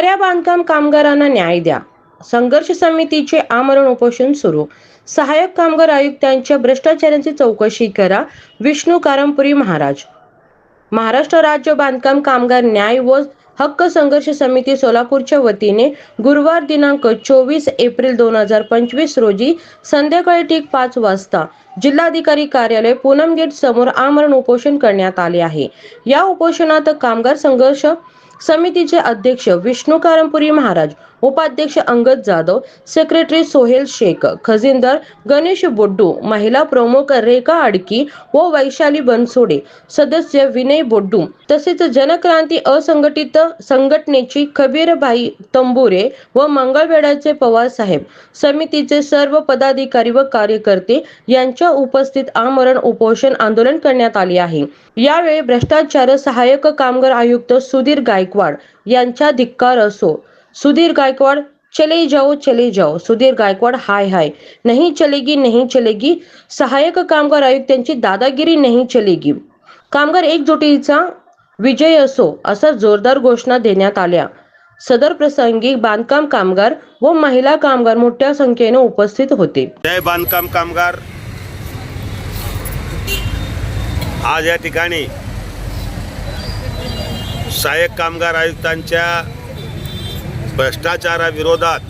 खऱ्या बांधकाम कामगारांना न्याय द्या. संघर्ष समितीचे आमरण उपोषण सुरू. सहाय्यक कामगार आयुक्तांच्या भ्रष्टाचारांची चौकशी करा. विष्णू कारंपुरी महाराज. महाराष्ट्र राज्य बांधकाम कामगार न्याय व हक्क संघर्ष समिती सोलापूरच्या वतीने गुरुवार दिनांक चोवीस एप्रिल दोन हजार पंचवीस रोजी संध्याकाळी ठीक पाच वाजता जिल्हाधिकारी कार्यालय पूनम गेट समोर आमरण उपोषण करण्यात आले आहे. या उपोषणात कामगार संघर्ष समितीचे अध्यक्ष विष्णू कारंपुरी महाराज उपाध्यक्ष अंगद जाधव सेक्रेटरी सोहेल शेख खजिनदार गणेश बोड्डू महिला प्रमुख रेखा आडकी व वैशाली बनसोडे सदस्य विनय बोड्डू तसेच जनक्रांती असंघटित संघटनेची खबीरबाई तंबुरे व मंगळवेढ्याचे पवार साहेब समितीचे सर्व पदाधिकारी व कार्यकर्ते यांच्या उपस्थित आमरण उपोषण आंदोलन करण्यात आले आहे. यावेळी भ्रष्टाचार सहाय्यक कामगार आयुक्त सुधीर गायकवाड यांचा धिक्कार असो. सुधीर गायकवाड चले जाओ चले जाओ. सुधीर गायकवाड हाय हाय. नहीं चलेगी नहीं चलेगी. सहाय्यक कामगार आयुक्तांची दादागिरी नहीं चलेगी. कामगार एकजुटीचा विजय असो असा जोरदार घोषणा देण्यात आल्या. सदर प्रसंगी बांधकाम कामगार व महिला कामगार मोठ्या संख्येने उपस्थित होते. जय बांधकाम कामगार. आज या ठिकाणी सहाय्यक कामगार आयुक्तांच्या भ्रष्टाचाराविरोधात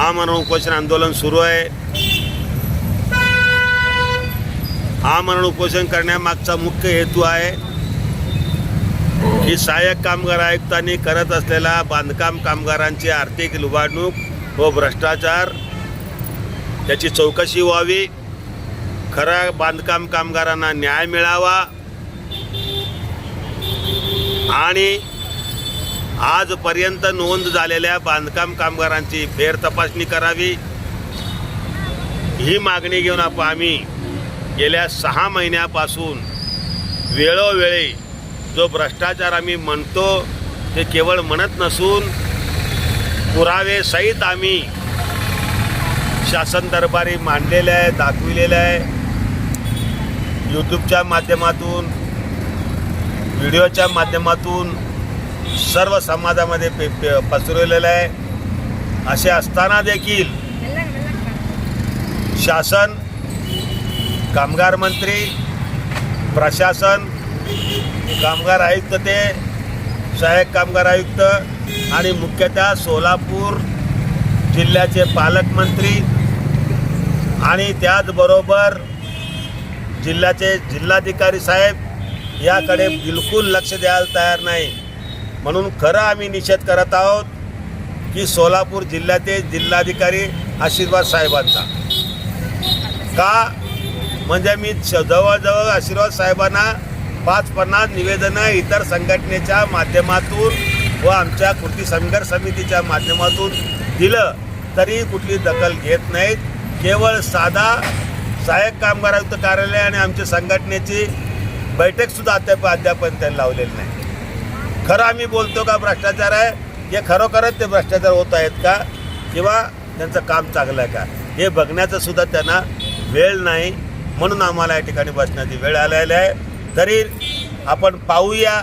आमरण उपोषण आंदोलन सुरू आहे. आमरण उपोषण करण्यामागचा मुख्य हेतू आहे की सहाय्यक कामगार आयुक्तांनी करत असलेल्या बांधकाम कामगारांची आर्थिक लुबाडणूक व भ्रष्टाचार त्याची चौकशी व्हावी. खरा बांधकाम कामगारांना न्याय मिळावा आणि आजपर्यंत नोंद झालेल्या बांधकाम कामगारांची फेर तपासणी करावी. ही मागणी घेऊन आप आम्ही गेल्या सहा महिन्यापासून वेळोवेळी जो भ्रष्टाचार आम्ही म्हणतो ते केवळ म्हणत नसून पुरावेसहित आम्ही शासन दरबारी मांडलेलं आहे दाखविलेलं आहे. यूट्यूबच्या माध्यमातून व्हिडिओच्या माध्यमातून सर्व समाजामध्ये पे पसरवलेलं आहे. असे असताना देखील शासन कामगार मंत्री प्रशासन कामगार आयुक्त ते सहाय्यक कामगार आयुक्त आणि मुख्यतः सोलापूर जिल्ह्याचे पालकमंत्री आणि त्याचबरोबर जिल्ह्याचे जिल्हाधिकारी साहेब याकडे बिलकुल लक्ष द्यायला तयार नाही. म्हणून खरं आम्ही निषेध करत आहोत की सोलापूर जिल्ह्याचे जिल्हाधिकारी आशीर्वाद साहेबांचा. का? म्हणजे मी श- जवळजवळ आशीर्वाद साहेबांना पाच पन्नास निवेदनं इतर संघटनेच्या माध्यमातून व आमच्या कृती संघर्ष समितीच्या माध्यमातून दिलं तरी कुठली दखल घेत नाहीत. केवळ साधा सहाय्यक कामगार आयुक्त कार्यालय आणि आमच्या संघटनेची बैठकसुद्धा अद्याप अद्यापर्यंत त्यांनी लावलेली नाही. खरं आम्ही बोलतो का भ्रष्टाचार आहे? हे खरोखरच ते भ्रष्टाचार होत आहेत का? किंवा त्यांचं काम चांगलं आहे का? हे बघण्याचं सुद्धा त्यांना वेळ नाही. म्हणून आम्हाला या ठिकाणी बसण्याची वेळ आलेली आहे. तरी आपण पाहूया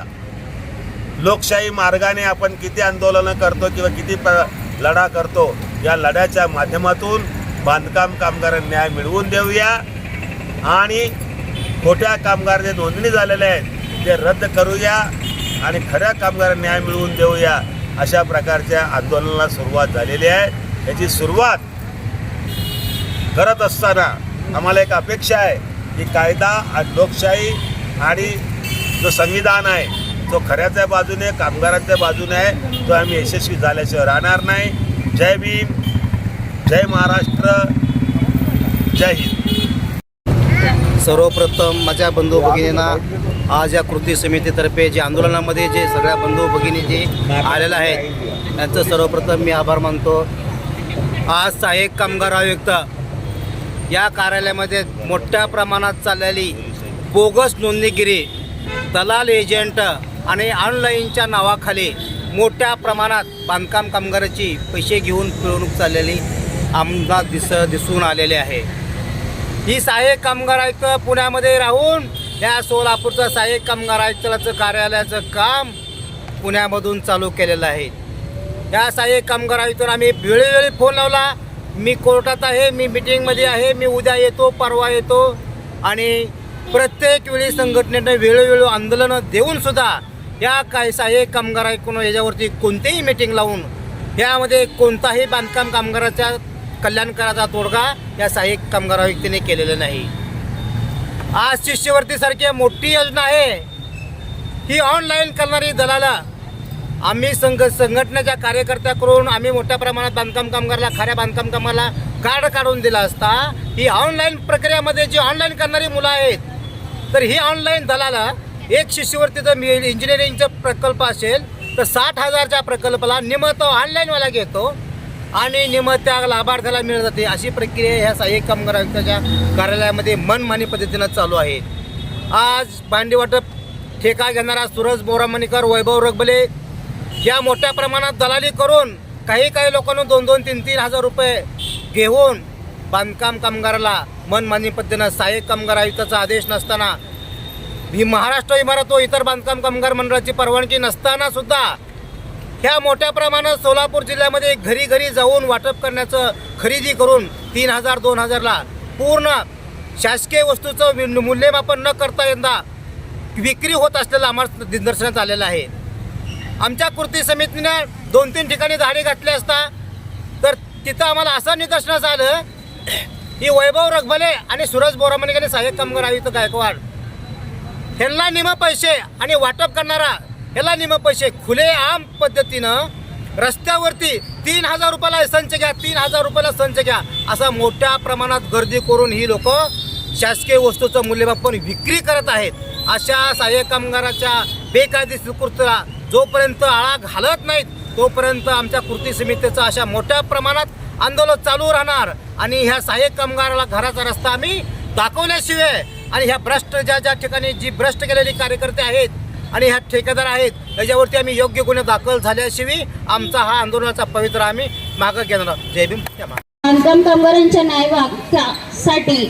लोकशाही मार्गाने आपण किती आंदोलनं करतो किंवा किती प लढा करतो. या लढ्याच्या माध्यमातून बांधकाम कामगारांना न्याय मिळवून देऊया. आणि खोट्या कामगार जे नोंदणी झालेले आहेत ते रद्द करूया. आणि खऱ्या कामगारांना न्याय मिळवून देऊया अशा प्रकारच्या आंदोलनाला सुरुवात झालेली आहे. याची सुरुवात करत असताना आम्हाला एक अपेक्षा आहे की कायदा आणि लोकशाही आणि जो संविधान आहे तो खऱ्याच्या बाजूने कामगारांच्या बाजूने आहे तो आम्ही यशस्वी झाल्याशिवाय राहणार नाही. जय भीम जय महाराष्ट्र जय हिंद. सर्वप्रथम माझ्या बंधू भगिनींना आज या कृती समितीतर्फे जे आंदोलनामध्ये जे सगळ्या बंधू भगिनी जे आलेल्या आहेत त्यांचं सर्वप्रथम मी आभार मानतो. आज सहाय्यक कामगार आयुक्त या कार्यालयामध्ये मोठ्या प्रमाणात चाललेली बोगस नोंदणीगिरी दलाल एजंट आणि ऑनलाईनच्या नावाखाली मोठ्या प्रमाणात बांधकाम कामगाराची पैसे घेऊन पिळवणूक चाललेली आमदार दिस दिसून आलेले आहे. ही सहाय्यक कामगार आयुक्त पुण्यामध्ये राहून या सोलापूरचं सहाय्यक कामगार आयुक्ताचं कार्यालयाचं काम पुण्यामधून चालू केलेलं आहे. या सहाय्यक कामगार आयुक्तांना आम्ही वेळोवेळी फोन लावला. मी कोर्टात आहे मी मिटिंगमध्ये आहे मी उद्या येतो परवा येतो. आणि प्रत्येक वेळी संघटनेनं वेळोवेळी आंदोलनं देऊन सुद्धा या काय सहाय्यक कामगार ऐकून याच्यावरती कोणतीही मिटिंग लावून यामध्ये कोणताही बांधकाम कामगाराच्या कल्याणकाराचा तोडगा या सहाय्यक कामगार आयुक्तीने केलेला नाही. आज शिष्यवृत्तीसारखी मोठी योजना आहे. ही ऑनलाईन करणारी दलाला आम्ही संघ संघटनेच्या कार्यकर्त्याकडून आम्ही मोठ्या प्रमाणात बांधकाम कामगारला खऱ्या बांधकाम कामाला कार्ड काढून दिला असता ही ऑनलाईन प्रक्रियामध्ये जी ऑनलाईन करणारी मुलं आहेत तर ही ऑनलाईन दलाला एक शिष्यवृत्तीचं मी इंजिनिअरिंगचा प्रकल्प असेल तर साठ हजारच्या प्रकल्पाला निम तो ऑनलाईनवाला घेतो. आणि निमत्या लाभार्थ्याला मिळत जाते. अशी प्रक्रिया ह्या सहाय्यक कामगार कार्यालयामध्ये मनमानी पद्धतीनं चालू आहे. आज भांडी वाटप ठेका घेणारा सूरज बोरामणीकर वैभव रगबले या मोठ्या प्रमाणात दलाली करून काही काही लोकांना दोन दोन तीन तीन हजार रुपये घेऊन बांधकाम कामगाराला मनमानी पद्धतीनं सहाय्यक कामगार आयुक्ताचा आदेश नसताना ही महाराष्ट्र इमारत व इतर बांधकाम कामगार मंडळाची परवानगी नसताना सुद्धा ह्या मोठ्या प्रमाणात सोलापूर जिल्ह्यामध्ये घरी घरी जाऊन वाटप करण्याचं खरेदी करून तीन हजार दोन हजारला पूर्ण शासकीय वस्तूचं वि- मूल्यमापन न करता यंदा विक्री होत असलेलं आम्हाला निदर्शनात आलेलं आहे. आमच्या कृती समितीने दोन तीन ठिकाणी झाडे घातले असता तर तिथं आम्हाला असं निदर्शनास आलं की वैभव रगभले आणि सुरज बोरामणिक सहाय्यक कामगार आयुक्त गायकवाड ह्यांना निम पैसे आणि वाटप करणारा ह्याला निम पैसे. खुले आम पद्धतीनं रस्त्यावरती तीन हजार रुपयाला संच घ्या तीन हजार रुपयाला संच घ्या. असा मोठ्या प्रमाणात गर्दी करून ही लोक शासकीय वस्तूचं मूल्यमापन विक्री करत आहेत. अशा सहाय्यक कामगाराच्या बेकायदेशीर कृतीला जोपर्यंत आळा घालत नाहीत तोपर्यंत आमच्या कृती समितीचं अशा मोठ्या प्रमाणात आंदोलन चालू राहणार. आणि ह्या सहाय्यक कामगाराला घराचा रस्ता आम्ही दाखवल्याशिवाय आणि ह्या भ्रष्ट ज्या ज्या ठिकाणी जी भ्रष्ट केलेली कार्यकर्ते आहेत आणि ह्या ठेकेदार आहेत याच्यावरती आम्ही योग्य गुन्हे दाखल झाल्याशिवाय आमचा हा आंदोलनाचा पवित्र आम्ही मागं घेणार जय भीम. बांधकाम कामगारांच्या न्यायवासाठी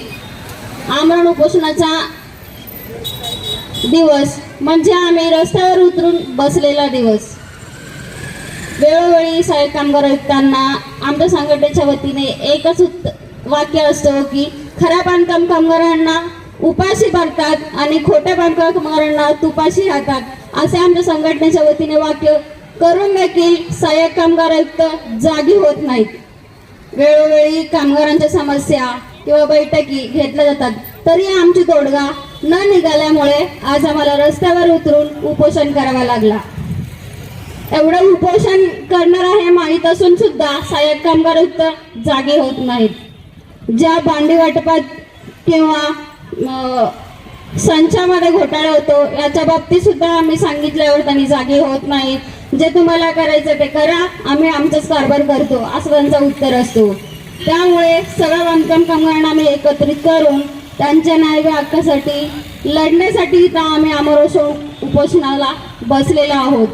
आमरण उपोषणाचा दिवस म्हणजे आम्ही रस्त्यावर उतरून बसलेला दिवस. वेळोवेळी सहाय्यक कामगार आयुक्तांना आमच्या संघटनेच्या वतीने एकच वाक्य असतं की खऱ्या बांधकाम कामगारांना उपाशी भरतात आणि खोट्या बांधकामांना तुपाशी राहतात. असे आमच्या संघटनेच्या वतीने वाक्य करून देखील सहाय्यक कामगार आयुक्त जागी होत नाहीत. वेळोवेळी कामगारांच्या समस्या किंवा बैठकी घेतल्या जातात. तरी आमची तोडगा न निघाल्यामुळे आज आम्हाला रस्त्यावर उतरून उपोषण करावा लागला. एवढं उपोषण करणार आहे माहीत असून सुद्धा सहाय्यक कामगार आयुक्त जागे होत नाहीत. ज्या भांडी वाटपात किंवा संचामध्ये घोटाळा होतो. याच्या बाबतीत सुद्धा आम्ही सांगितल्यावर त्यांनी जागे होत नाहीत. जे तुम्हाला करायचं ते करा. आम्ही आमचाच कारभार करतो. असं त्यांचं उत्तर असतो. त्यामुळे सगळ्या बांधकाम कामगारांना आम्ही एकत्रित करून त्यांच्या न्याय हक्कासाठी लढण्यासाठी इथं आम्ही अमर उपोषणाला बसलेलो आहोत.